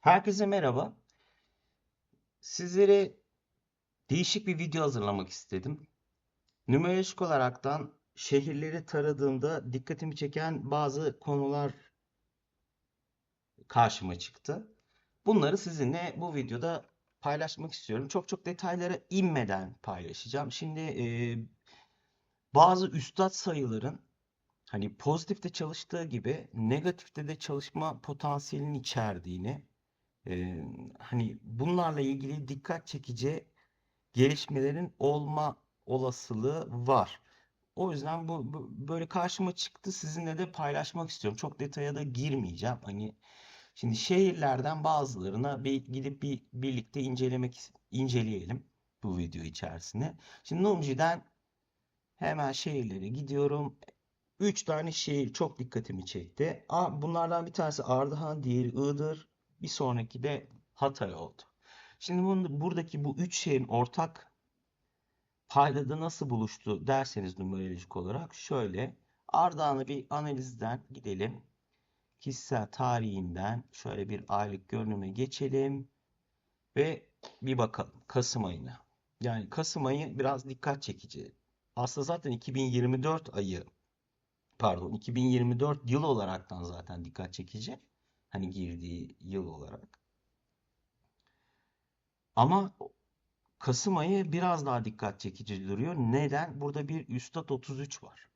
Herkese merhaba. Sizlere değişik bir video hazırlamak istedim. Numerolojik olaraktan şehirleri taradığımda dikkatimi çeken bazı konular karşıma çıktı. Bunları sizinle bu videoda paylaşmak istiyorum. Çok çok detaylara inmeden paylaşacağım. Şimdi e, bazı üstad sayıların hani pozitifte çalıştığı gibi negatifte de çalışma potansiyelini içerdiğini Eee, hani bunlarla ilgili dikkat çekici gelişmelerin olma olasılığı var. O yüzden bu, bu böyle karşıma çıktı. Sizinle de paylaşmak istiyorum. Çok detaya da girmeyeceğim. Hani şimdi şehirlerden bazılarına bir gidip bir birlikte incelemek inceleyelim bu video içerisinde. Şimdi Numci'den hemen şehirlere gidiyorum. Üç tane şehir çok dikkatimi çekti. Bunlardan bir tanesi Ardahan, diğeri Iğdır, bir sonraki de Hatay oldu. Şimdi buradaki bu üç şehrin ortak paydada nasıl buluştu derseniz numerolojik olarak şöyle Ardahan'ı bir analizden gidelim. Kişisel tarihinden şöyle bir aylık görünüme geçelim ve bir bakalım Kasım ayına. Yani Kasım ayı biraz dikkat çekici. Aslında zaten 2024 ayı pardon 2024 yıl olaraktan zaten dikkat çekici. Hani girdiği yıl olarak. Ama Kasım ayı biraz daha dikkat çekici duruyor. Neden? Burada bir Üstad 33 var.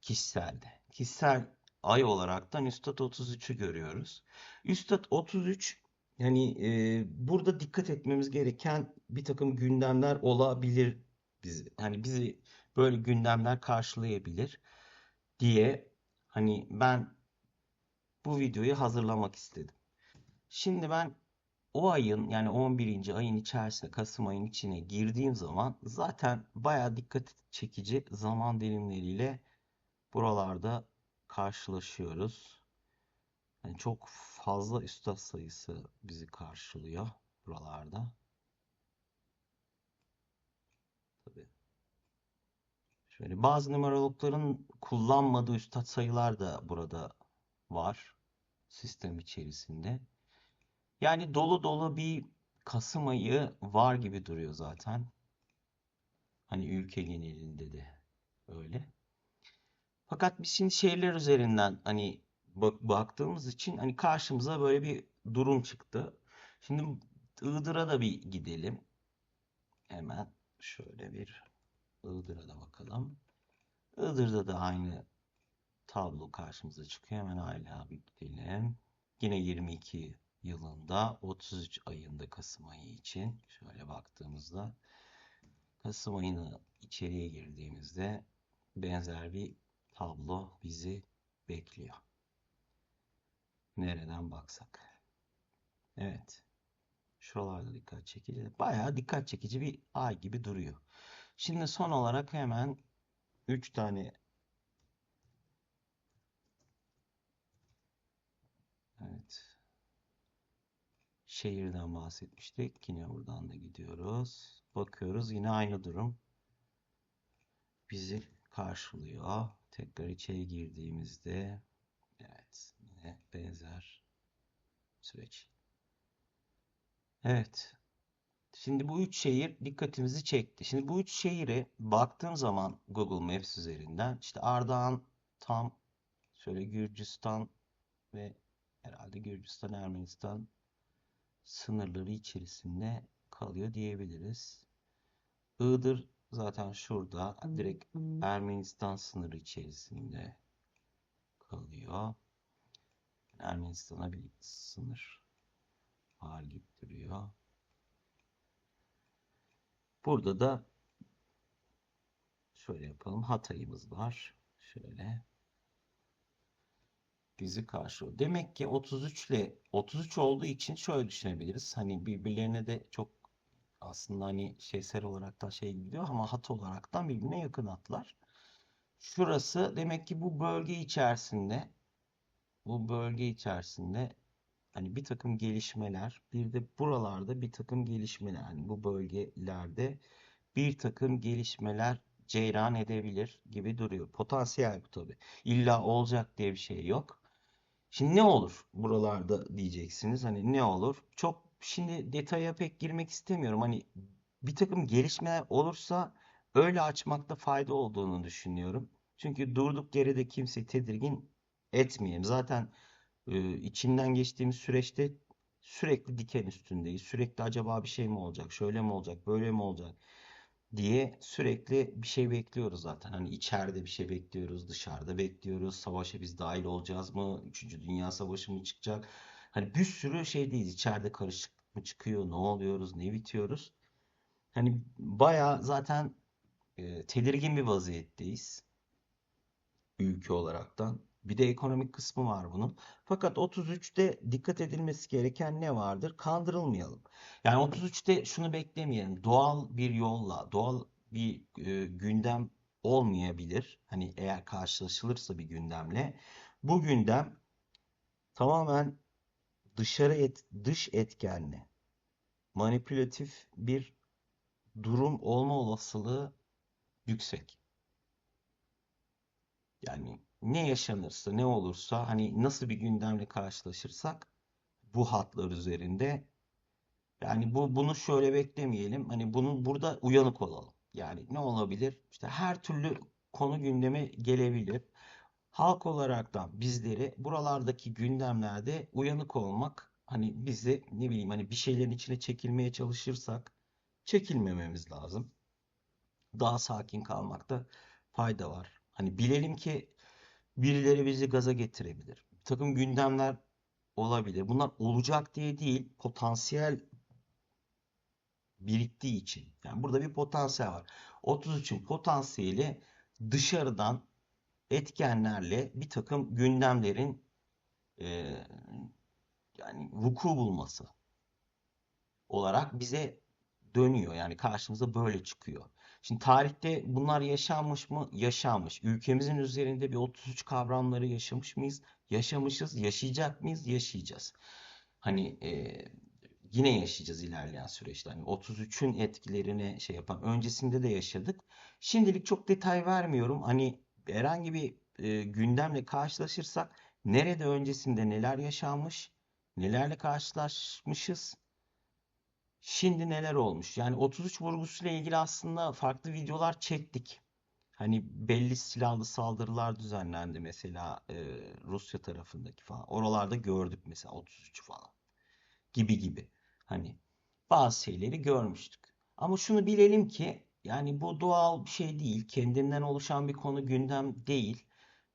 Kişiselde. Kişisel ay olaraktan Üstad 33'ü görüyoruz. Üstad 33 yani e, burada dikkat etmemiz gereken bir takım gündemler olabilir bizi. Hani bizi böyle gündemler karşılayabilir diye hani ben bu videoyu hazırlamak istedim. Şimdi ben o ayın yani 11. ayın içerisinde Kasım ayın içine girdiğim zaman zaten bayağı dikkat çekici zaman dilimleriyle buralarda karşılaşıyoruz. Yani çok fazla üstad sayısı bizi karşılıyor buralarda. Tabii. Şöyle bazı numerologların kullanmadığı üstad sayılar da burada var sistem içerisinde. Yani dolu dolu bir Kasım ayı var gibi duruyor zaten. Hani ülke genelinde de öyle. Fakat biz şimdi şehirler üzerinden hani bak baktığımız için hani karşımıza böyle bir durum çıktı. Şimdi Iğdır'a da bir gidelim. Hemen şöyle bir Iğdır'a da bakalım. Iğdır'da da aynı tablo karşımıza çıkıyor. Hemen hala abi gidelim. Yine 22 yılında 33 ayında Kasım ayı için şöyle baktığımızda Kasım ayını içeriye girdiğimizde benzer bir tablo bizi bekliyor. Nereden baksak. Evet. Şuralarda dikkat çekici. Bayağı dikkat çekici bir ay gibi duruyor. Şimdi son olarak hemen 3 tane Evet. Şehirden bahsetmiştik. Yine buradan da gidiyoruz. Bakıyoruz yine aynı durum bizi karşılıyor. Tekrar içeri girdiğimizde evet yine benzer süreç. Evet. Şimdi bu üç şehir dikkatimizi çekti. Şimdi bu üç şehire baktığım zaman Google Maps üzerinden işte Ardahan tam şöyle Gürcistan ve herhalde Gürcistan Ermenistan sınırları içerisinde kalıyor diyebiliriz. Iğdır zaten şurada direkt Ermenistan sınırı içerisinde kalıyor. Ermenistan'a bir sınır gibi duruyor. Burada da şöyle yapalım. Hatay'ımız var. Şöyle bizi karşılıyor. Demek ki 33 ile 33 olduğu için şöyle düşünebiliriz. Hani birbirlerine de çok aslında hani şeysel olarak da şey gidiyor ama hat olaraktan birbirine yakın hatlar. Şurası demek ki bu bölge içerisinde bu bölge içerisinde hani bir takım gelişmeler bir de buralarda bir takım gelişmeler hani bu bölgelerde bir takım gelişmeler ceyran edebilir gibi duruyor. Potansiyel bu tabii. İlla olacak diye bir şey yok. Şimdi ne olur buralarda diyeceksiniz. Hani ne olur? Çok şimdi detaya pek girmek istemiyorum. Hani bir takım gelişmeler olursa öyle açmakta fayda olduğunu düşünüyorum. Çünkü durduk yere de kimseyi tedirgin etmeyelim. Zaten e, içinden geçtiğimiz süreçte sürekli diken üstündeyiz. Sürekli acaba bir şey mi olacak? Şöyle mi olacak? Böyle mi olacak? Diye sürekli bir şey bekliyoruz zaten. Hani içeride bir şey bekliyoruz, dışarıda bekliyoruz. Savaşa biz dahil olacağız mı? Üçüncü Dünya Savaşı mı çıkacak? Hani bir sürü şeydeyiz. İçeride karışıklık mı çıkıyor? Ne oluyoruz? Ne bitiyoruz? Hani bayağı zaten e, tedirgin bir vaziyetteyiz ülke olaraktan. Bir de ekonomik kısmı var bunun. Fakat 33'te dikkat edilmesi gereken ne vardır? Kandırılmayalım. Yani 33'te şunu beklemeyelim. Doğal bir yolla, doğal bir e, gündem olmayabilir. Hani eğer karşılaşılırsa bir gündemle. Bu gündem tamamen dışarı et, dış etkenli, manipülatif bir durum olma olasılığı yüksek. Yani ne yaşanırsa, ne olursa, hani nasıl bir gündemle karşılaşırsak bu hatlar üzerinde yani bu bunu şöyle beklemeyelim. Hani bunun burada uyanık olalım. Yani ne olabilir? İşte her türlü konu gündeme gelebilir. Halk olarak da bizleri buralardaki gündemlerde uyanık olmak hani bizi ne bileyim hani bir şeylerin içine çekilmeye çalışırsak çekilmememiz lazım. Daha sakin kalmakta fayda var. Hani bilelim ki birileri bizi gaza getirebilir. Bir takım gündemler olabilir. Bunlar olacak diye değil, potansiyel biriktiği için. Yani burada bir potansiyel var. 33'ün potansiyeli dışarıdan etkenlerle bir takım gündemlerin e, yani vuku bulması olarak bize dönüyor. Yani karşımıza böyle çıkıyor. Şimdi tarihte bunlar yaşanmış mı? Yaşanmış. Ülkemizin üzerinde bir 33 kavramları yaşamış mıyız? Yaşamışız. Yaşayacak mıyız? Yaşayacağız. Hani e, yine yaşayacağız ilerleyen süreçte. Hani 33'ün etkilerine şey yapan öncesinde de yaşadık. Şimdilik çok detay vermiyorum. Hani herhangi bir e, gündemle karşılaşırsak nerede öncesinde neler yaşanmış, nelerle karşılaşmışız Şimdi neler olmuş? Yani 33 vurgusuyla ilgili aslında farklı videolar çektik. Hani belli silahlı saldırılar düzenlendi mesela e, Rusya tarafındaki falan. Oralarda gördük mesela 33 falan. Gibi gibi. Hani bazı şeyleri görmüştük. Ama şunu bilelim ki yani bu doğal bir şey değil. Kendinden oluşan bir konu gündem değil.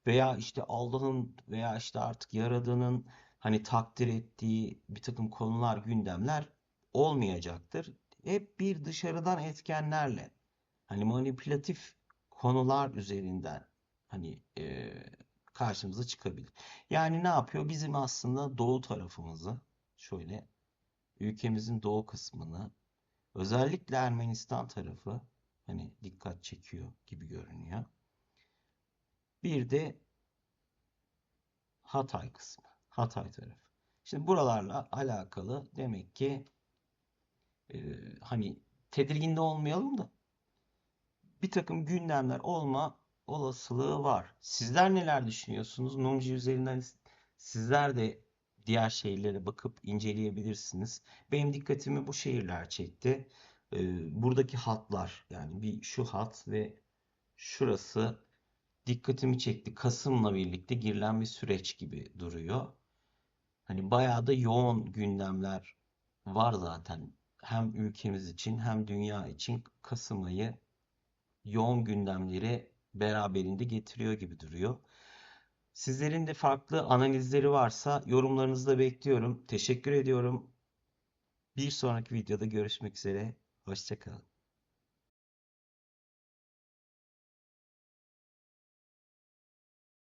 Veya işte Allah'ın veya işte artık Yaradan'ın hani takdir ettiği bir takım konular, gündemler olmayacaktır. Hep bir dışarıdan etkenlerle hani manipülatif konular üzerinden hani e, karşımıza çıkabilir. Yani ne yapıyor? Bizim aslında doğu tarafımızı şöyle ülkemizin doğu kısmını özellikle Ermenistan tarafı hani dikkat çekiyor gibi görünüyor. Bir de Hatay kısmı. Hatay tarafı. Şimdi buralarla alakalı demek ki e, hani tedirgin de olmayalım da bir takım gündemler olma olasılığı var. Sizler neler düşünüyorsunuz? Numci üzerinden sizler de diğer şehirlere bakıp inceleyebilirsiniz. Benim dikkatimi bu şehirler çekti. Ee, buradaki hatlar yani bir şu hat ve şurası dikkatimi çekti. Kasım'la birlikte girilen bir süreç gibi duruyor. Hani bayağı da yoğun gündemler var zaten hem ülkemiz için hem dünya için Kasım ayı yoğun gündemleri beraberinde getiriyor gibi duruyor. Sizlerin de farklı analizleri varsa yorumlarınızı da bekliyorum. Teşekkür ediyorum. Bir sonraki videoda görüşmek üzere. Hoşçakalın.